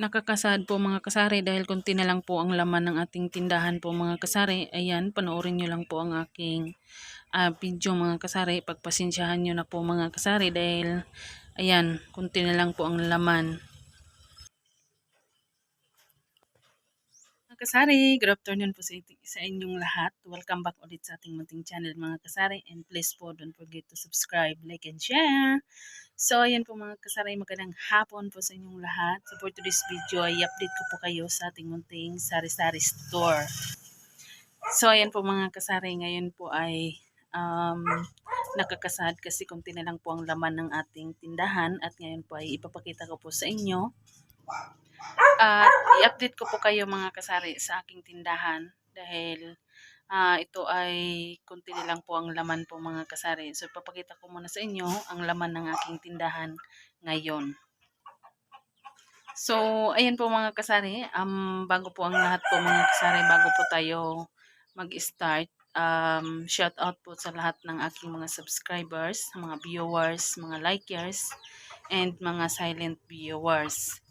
Nakakasad po mga kasari dahil konti na lang po ang laman ng ating tindahan po mga kasari. Ayan, panoorin nyo lang po ang aking ah, video mga kasari. Pagpasensyahan nyo na po mga kasari dahil ayan, konti na lang po ang laman. Mga kasari, good afternoon po sa, sa inyong lahat. Welcome back ulit sa ating munting channel mga kasari. And please po don't forget to subscribe, like, and share. So, ayan po mga kasari, magandang hapon po sa inyong lahat. So, for today's video ay update ko po kayo sa ating munting sari-sari store. So, ayan po mga kasari, ngayon po ay um, nakakasad kasi konti na lang po ang laman ng ating tindahan at ngayon po ay ipapakita ko po sa inyo. At i-update ko po kayo mga kasari sa aking tindahan dahil ah, ito ay konti na lang po ang laman po mga kasari. So, ipapakita ko muna sa inyo ang laman ng aking tindahan ngayon. So, ayan po mga kasari. Um, bago po ang lahat po mga kasari, bago po tayo mag-start, um, shout out po sa lahat ng aking mga subscribers, mga viewers, mga likers, and mga silent viewers.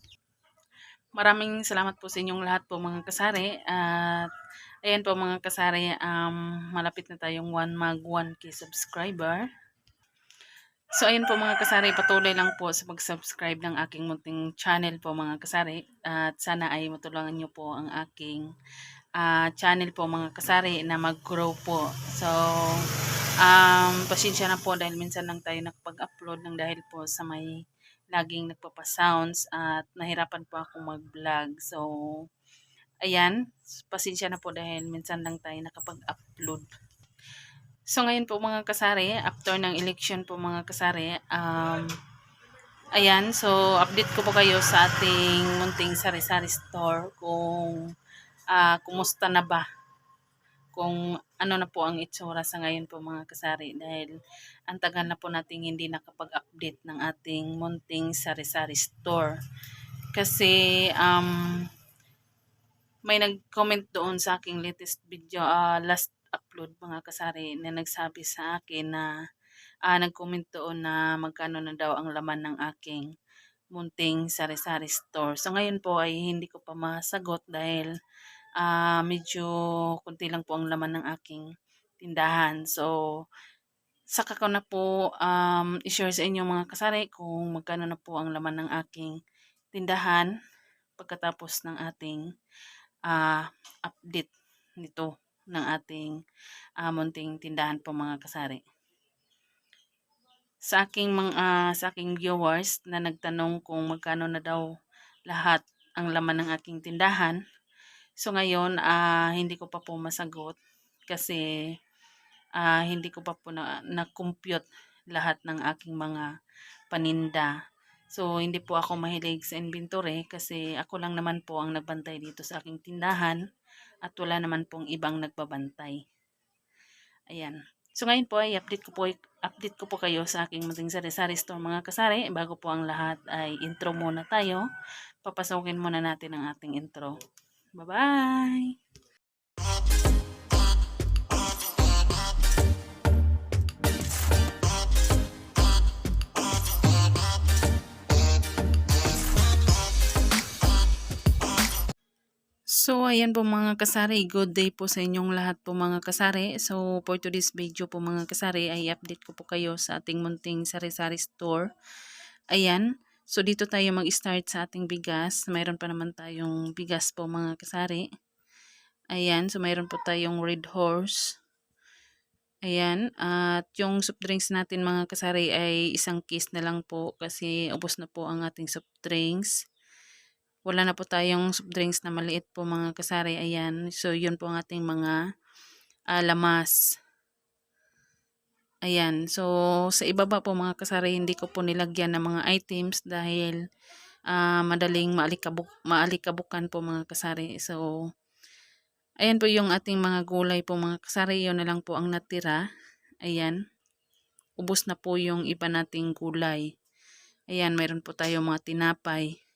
Maraming salamat po sa inyong lahat po mga kasari. At ayan po mga kasari, um, malapit na tayong 1 mag 1k subscriber. So ayan po mga kasari, patuloy lang po sa pag-subscribe ng aking munting channel po mga kasari. At sana ay matulungan nyo po ang aking ah, channel po mga kasari na mag-grow po. So, um, pasensya na po dahil minsan lang tayo nakapag-upload ng dahil po sa may laging nagpapasounds at nahirapan po ako mag-vlog. So, ayan, pasensya na po dahil minsan lang tayo nakapag-upload. So, ngayon po mga kasari, after ng election po mga kasari, um, ayan, so update ko po kayo sa ating munting sari-sari store kung ah, kumusta na ba kung ano na po ang itsura sa ngayon po mga kasari dahil ang tagal na po nating hindi nakapag-update ng ating munting sari-sari store. Kasi um, may nag-comment doon sa aking latest video, ah, last upload mga kasari na nagsabi sa akin na ah, nag-comment doon na magkano na daw ang laman ng aking munting sari-sari store. So ngayon po ay hindi ko pa masagot dahil ah, medyo kunti lang po ang laman ng aking tindahan. So saka ko na po um, i-share sa inyo mga kasari kung magkano na po ang laman ng aking tindahan pagkatapos ng ating ah, update nito ng ating ah, munting tindahan po mga kasari. Sa aking mga sa aking viewers na nagtanong kung magkano na daw lahat ang laman ng aking tindahan. So ngayon ah, hindi ko pa po masagot kasi ah, hindi ko pa po na, na-compute lahat ng aking mga paninda. So, hindi po ako mahilig sa inventory kasi ako lang naman po ang nagbantay dito sa aking tindahan at wala naman pong ibang nagbabantay. Ayan. So, ngayon po ay update ko po, update ko po kayo sa aking munting sari-sari store mga kasari. Bago po ang lahat ay intro muna tayo. Papasokin muna natin ang ating intro. Bye-bye! Ayan po mga kasari. Good day po sa inyong lahat po mga kasari. So, for today's video po mga kasari ay update ko po kayo sa ating munting sari-sari store. Ayan. So, dito tayo mag-start sa ating bigas. Mayroon pa naman tayong bigas po mga kasari. Ayan. So, mayroon po tayong Red Horse. Ayan. At yung soft drinks natin mga kasari ay isang case na lang po kasi ubos na po ang ating soft drinks wala na po tayong soft drinks na maliit po mga kasari. Ayan. So, yun po ang ating mga ah, lamas. Ayan. So, sa ibaba po mga kasari, hindi ko po nilagyan ng mga items dahil ah, madaling maalikabuk maalikabukan po mga kasari. So, ayan po yung ating mga gulay po mga kasari. Yun na lang po ang natira. Ayan. Ubus na po yung iba nating gulay. Ayan, mayroon po tayo mga tinapay.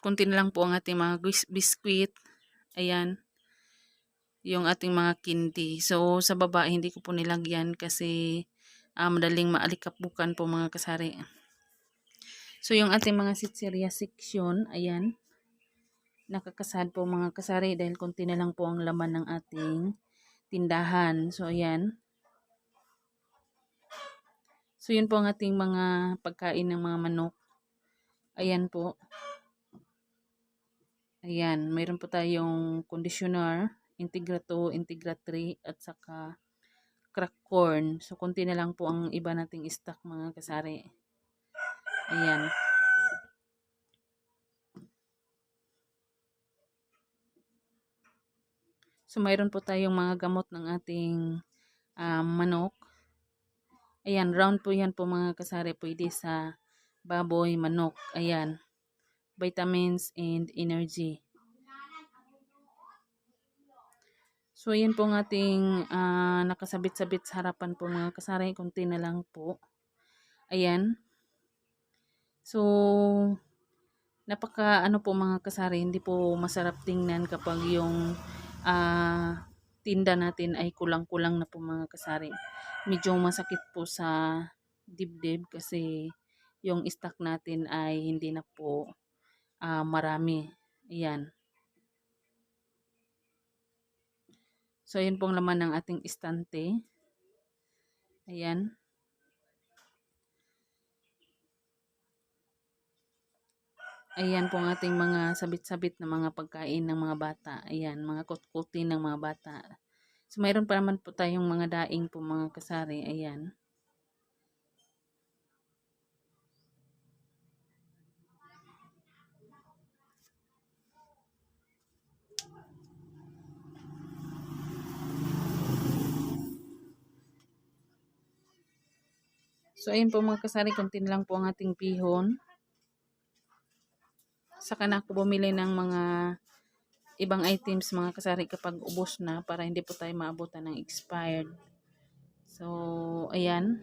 Kunti na lang po ang ating mga bis- biskwit. Ayan. Yung ating mga kindi. So, sa baba, hindi ko po nilagyan kasi ah, madaling maalikapukan po mga kasari. So, yung ating mga sitseria section, ayan, nakakasad po mga kasari dahil konti na lang po ang laman ng ating tindahan. So, ayan. So, yun po ang ating mga pagkain ng mga manok. Ayan po. Ayan, mayroon po tayong conditioner, Integra 2, Integra 3, at saka crack corn. So, konti na lang po ang iba nating stock mga kasari. Ayan. So, mayroon po tayong mga gamot ng ating um, manok. Ayan, round po yan po mga kasari. Pwede sa baboy, manok. Ayan. Vitamins and energy. So, ayan po ang ating uh, nakasabit-sabit sa harapan po mga kasari. Kunti na lang po. Ayan. So, napaka ano po mga kasari, hindi po masarap tingnan kapag yung uh, tinda natin ay kulang-kulang na po mga kasari. Medyo masakit po sa dibdib kasi yung stock natin ay hindi na po uh, marami. Ayan. So, yun pong laman ng ating istante. Ayan. Ayan po ang ating mga sabit-sabit na mga pagkain ng mga bata. Ayan, mga kutkutin ng mga bata. So, mayroon pa naman po tayong mga daing po mga kasari. Ayan. So, ayun po mga kasari, kunti lang po ang ating pihon. Saka na ako bumili ng mga ibang items mga kasari kapag ubos na para hindi po tayo maabutan ng expired. So, ayan.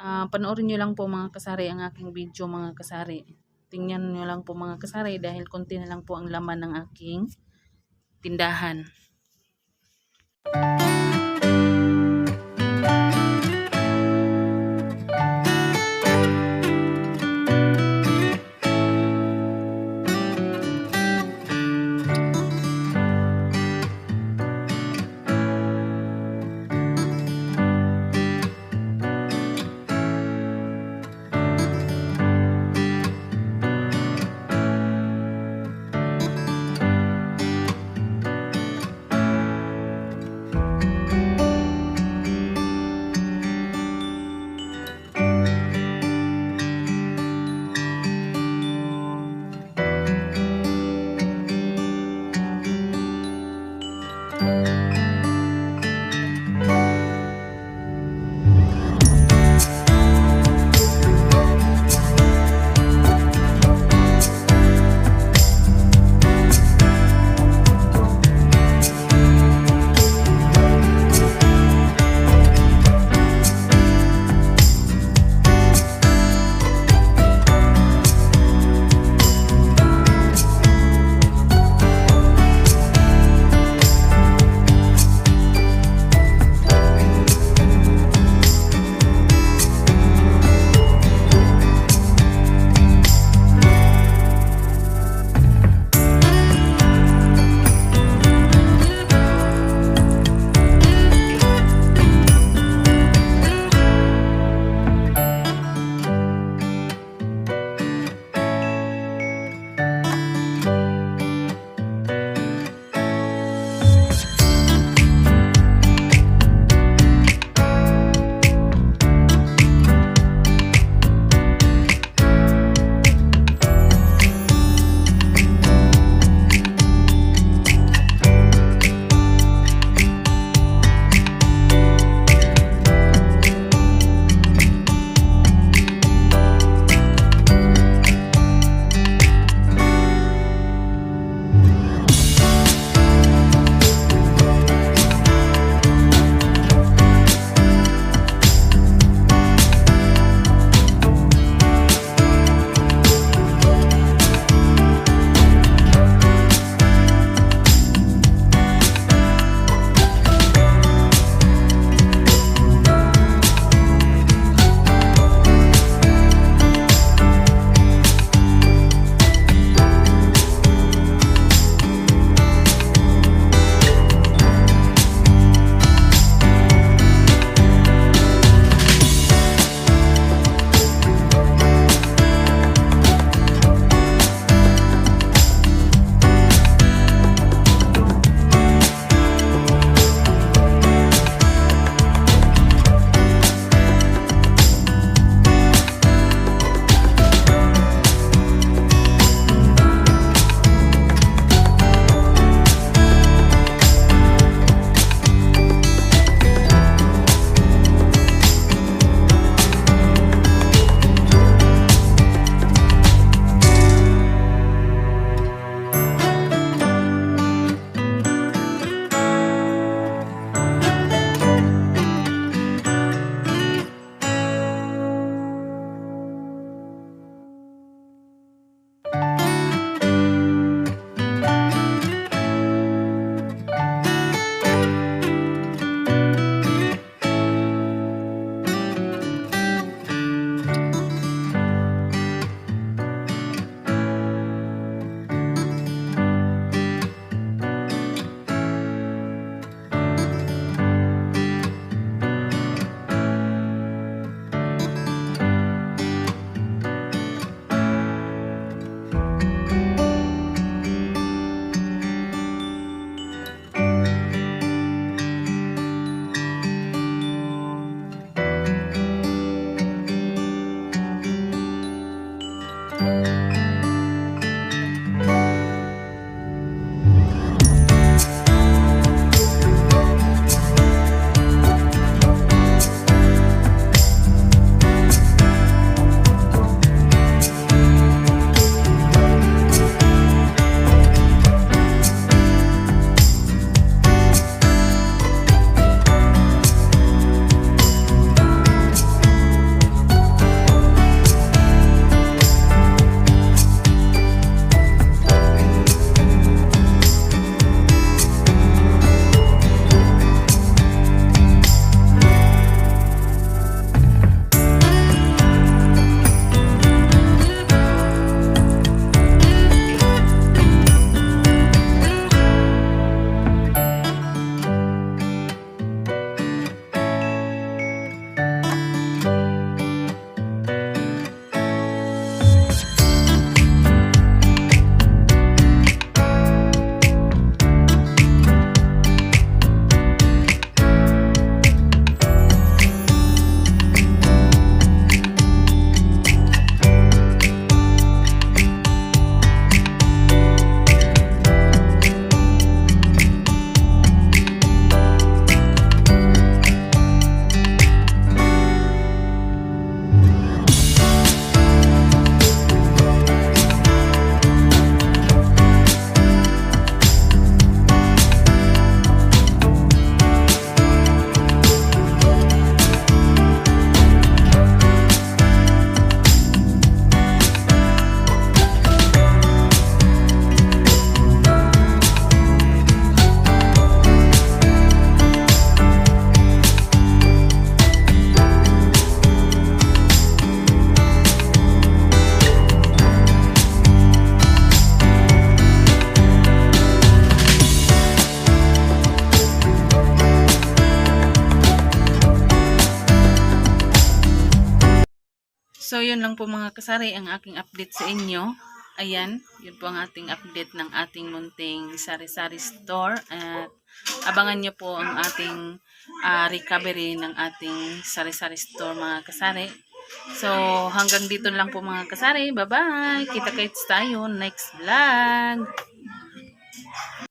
Uh, panoorin nyo lang po mga kasari ang aking video mga kasari. Tingnan nyo lang po mga kasari dahil konti na lang po ang laman ng aking tindahan. Yun lang po mga kasari ang aking update sa inyo. Ayan, yun po ang ating update ng ating munting sari-sari store. At abangan nyo po ang ating ah, recovery ng ating sari-sari store mga kasari. So, hanggang dito lang po mga kasari. Bye-bye! Kita-kits tayo next vlog!